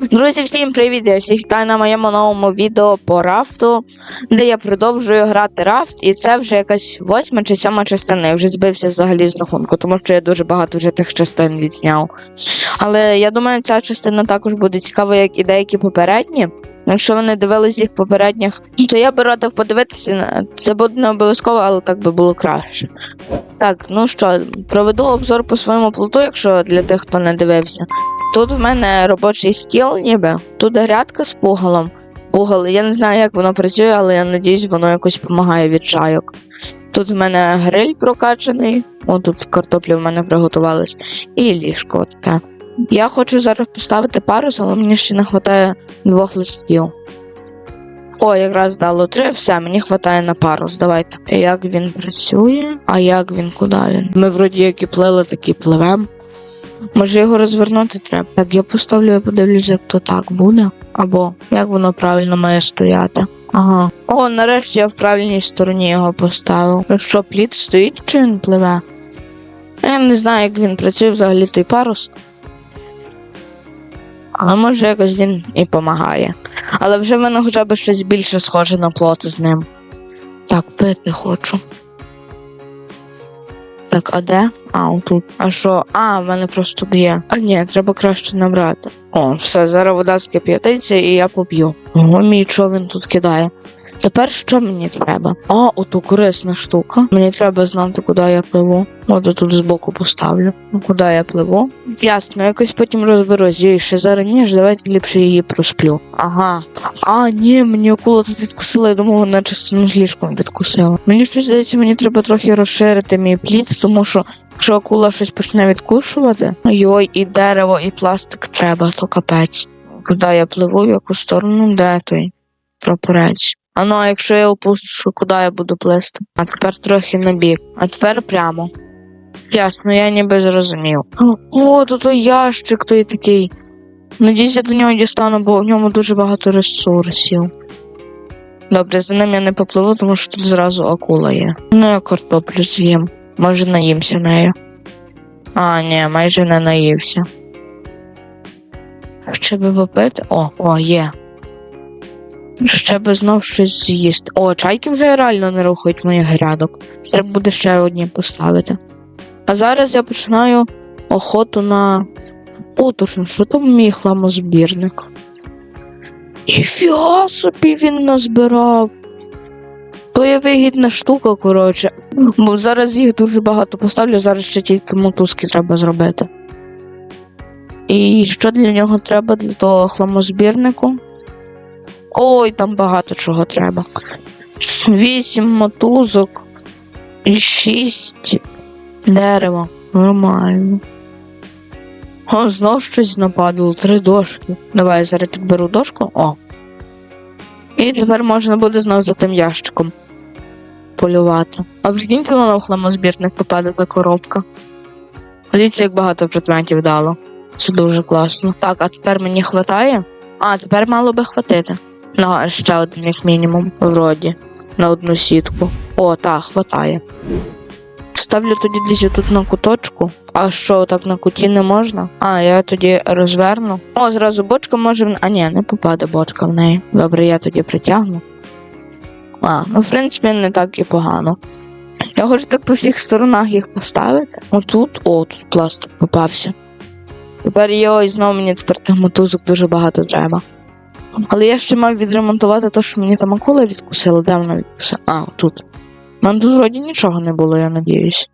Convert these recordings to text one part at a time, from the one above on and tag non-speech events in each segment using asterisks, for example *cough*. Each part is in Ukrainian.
Друзі, всім привіт! Я всіх вітаю на моєму новому відео по рафту, де я продовжую грати рафт, і це вже якась восьма чи сьома частина. Я вже збився взагалі з рахунку, тому що я дуже багато вже тих частин відзняв. Але я думаю, ця частина також буде цікава, як і деякі попередні. Якщо ви не дивились їх попередніх, то я би радив подивитися. Це буде не обов'язково, але так би було краще. Так, ну що, проведу обзор по своєму плоту, якщо для тих, хто не дивився. Тут в мене робочий стіл, ніби. Тут грядка з пугалом. Пугало, я не знаю, як воно працює, але я надіюсь, воно якось допомагає від чайок. Тут в мене гриль прокачаний, о, тут картоплі в мене приготувались, і ліжко таке. Я хочу зараз поставити парус, але мені ще не вистачає двох листів. О, якраз дало три, все, мені вистачає на парус. Давайте. Як він працює? А як він, куди він? Ми вроді як і плили, так і пливемо. Може його розвернути треба. Так, я поставлю, я подивлюсь, як то так буде. Або як воно правильно має стояти. Ага. О, нарешті я в правильній стороні його поставив. Якщо плід стоїть, чи він пливе? Я не знаю, як він працює взагалі той парус. Але може якось він і допомагає. Але вже в мене хоча б щось більше схоже на плот з ним. Так, пити хочу. Так, а де? А, отут. А що? А, в мене просто б'є. А ні, треба краще набрати. О, все, зараз вода скип'ятиться і я поп'ю. О, мій човен тут кидає. Тепер що мені треба? А, ото корисна штука. Мені треба знати, куди я пливу. Я тут збоку поставлю. Ну, Куди я пливу? Ясно, якось потім розберусь. Їй ще зараз ніж, давайте ліпше її просплю. Ага. А, ні, мені акула тут відкусила, я думала, вона частину з ліжком відкусила. Мені щось здається, мені треба трохи розширити мій плід, тому що якщо акула щось почне відкушувати, йой, і дерево, і пластик треба, то капець. Куди я пливу, в яку сторону, де той прапорець? А ну, а якщо я опущу, куди я буду плисти? А тепер трохи на бік. А тепер прямо. Ясно, я ніби зрозумів. О, то той ящик той такий. Надіюсь, я до нього дістану, бо в ньому дуже багато ресурсів. Добре, за ним я не попливу, тому що тут зразу акула є. Ну, я картоплю з'їм. Може, наїмся нею. А, ні, майже не наївся. Ще би попити. О, о, є. Ще би знов щось з'їсти. О, чайки вже реально не рухають моїх грядок. Треба буде ще одні поставити. А зараз я починаю охоту на. О, що там мій хламозбірник? Ніфіга собі він назбирав. То є вигідна штука, коротше. Бо зараз їх дуже багато поставлю, зараз ще тільки мотузки треба зробити. І що для нього треба для того хламозбірнику? Ой, там багато чого треба. Вісім мотузок і шість дерева. Нормально. О, знов щось нападало, три дошки. Давай я зараз підберу дошку. О. І тепер можна буде знов за тим ящиком полювати. А прикинь, коли на хламозбірник попаде та коробка. Дивіться, як багато предметів дало. Це дуже класно. Так, а тепер мені хватає? А, тепер мало би хватити. Ну, а ще один як мінімум, вроді, на одну сітку. О, так, хватає. Ставлю тоді десь тут на куточку. А що, так на куті не можна? А, я тоді розверну. О, зразу бочка може. в- А ні, не попаде бочка в неї. Добре, я тоді притягну. А, ну в принципі, не так і погано. Я хочу так по всіх сторонах їх поставити. Отут, о, тут пластик попався. Тепер його і знову мені тепер тих мотузок дуже багато треба. Але я ще мав відремонтувати те, що мені там акула відкусила, де вона відкусила? А, тут. У мене тут вроді нічого не було, я надіюсь.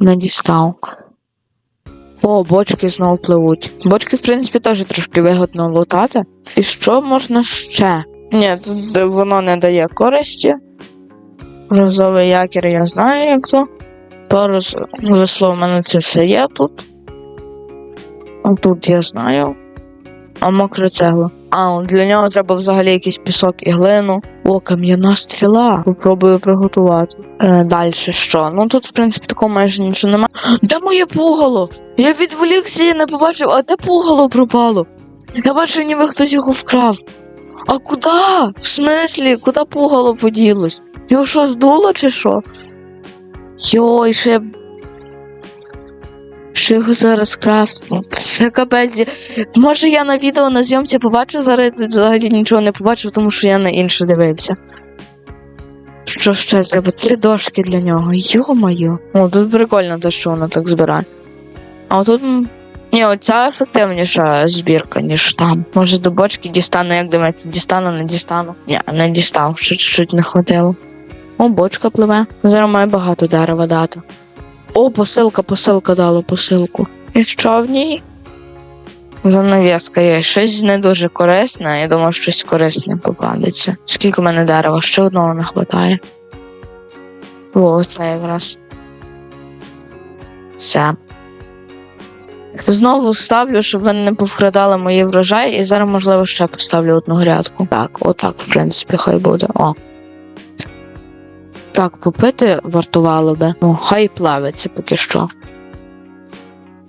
Не дістав. О, бочки знову пливуть. Бочки, в принципі, теж трошки вигодно лутати. І що можна ще? Ні, тут воно не дає користі. Розовий якір я знаю, як то. Парус весло в мене це все є тут. А тут я знаю. А мокра цегла. А, для нього треба взагалі якийсь пісок і глину. О, кам'яна стріла. Попробую приготувати. Е, Далі що? Ну тут, в принципі, такого майже нічого немає. *gasps* Де моє пугало? Я відволікся і не побачив, а де пугало пропало? Я бачу, ніби хтось його вкрав. А куди? В смислі, куди пугало поділось? Його що здуло чи що? Йой, ще Що його зараз крафтити? Це капець. Може я на відео на зйомці побачу, зараз взагалі нічого не побачив, тому що я на інше дивився. Що ще треба? Три дошки для нього. Йо-моє. О, тут прикольно те, що воно так збирає. А отут. Ні, оця ефективніша збірка, ніж там. Може до бочки дістану, як думаєте, дістану, не дістану. Ні, не дістав, ще чуть-чуть не хватило. О, бочка пливе. Зараз має багато дерева дати. О, посилка, посилка дала посилку. І що в ній? Занавіска є. Щось не дуже корисне. Я думав, щось корисне попадеться. Скільки в мене дерева? Ще одного не вистачає. О, це якраз. Це. Знову ставлю, щоб вони не повкрадали мої врожаї, і зараз, можливо, ще поставлю одну грядку. Так, отак, в принципі, хай буде. О. Так, попити вартувало би. Ну, хай плавиться поки що.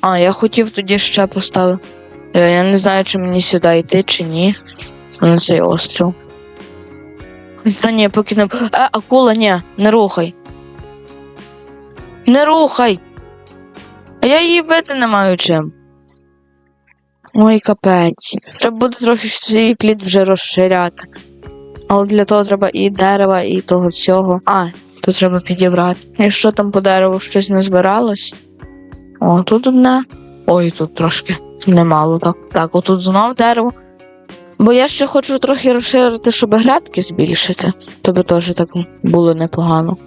А, я хотів тоді ще поставити. Е, Я не знаю, чи мені сюди йти, чи ні. На цей острів. Та ні, поки не. Е, акула, ні, не рухай. Не рухай! А я її бити не маю чим. Ой, капець. Треба буде трохи свій плід вже розширяти. Але для того треба і дерева, і того всього. А, тут треба підібрати. І що там по дереву щось не збиралось? О, тут одне. Ой, тут трошки немало так. Так, отут знов дерево. Бо я ще хочу трохи розширити, щоб грядки збільшити. Тобі теж так було непогано.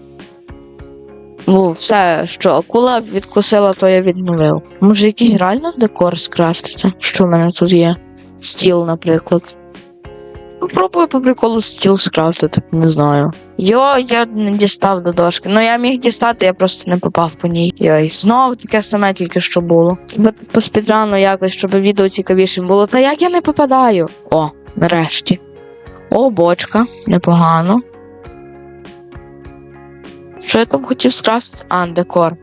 Ну, все, що акула відкусила, то я відновив. Може, якийсь реально декор скрафтиться? Що в мене тут є? Стіл, наприклад. Попробую по приколу стіл скрафтити, не знаю. Йо, я не дістав до дошки. Ну я міг дістати, я просто не попав по ній. Йой, знову таке саме тільки що було. Треба по спідрану якось, щоб відео цікавішим було. Та як я не попадаю? О, нарешті. О, бочка, непогано. Що я там хотів скрафтити? А, декор.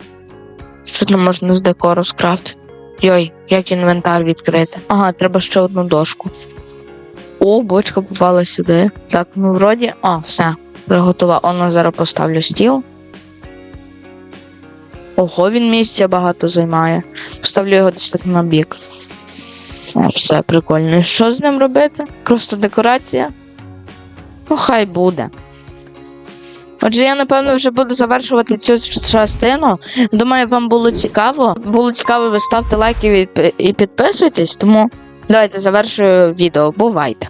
Що там можна з декору скрафтити? Йой, як інвентар відкрити. Ага, треба ще одну дошку. О, бочка попала сюди. Так, ну вроді. А, все. Приготував. Оно зараз поставлю стіл. Ого, він місця багато займає. Поставлю його десь так на бік. О, все прикольно. І що з ним робити? Просто декорація? Ну, хай буде. Отже, я напевно вже буду завершувати цю частину. Думаю, вам було цікаво. Було цікаво, ви ставте лайки і підписуйтесь, тому давайте завершую відео. Бувайте!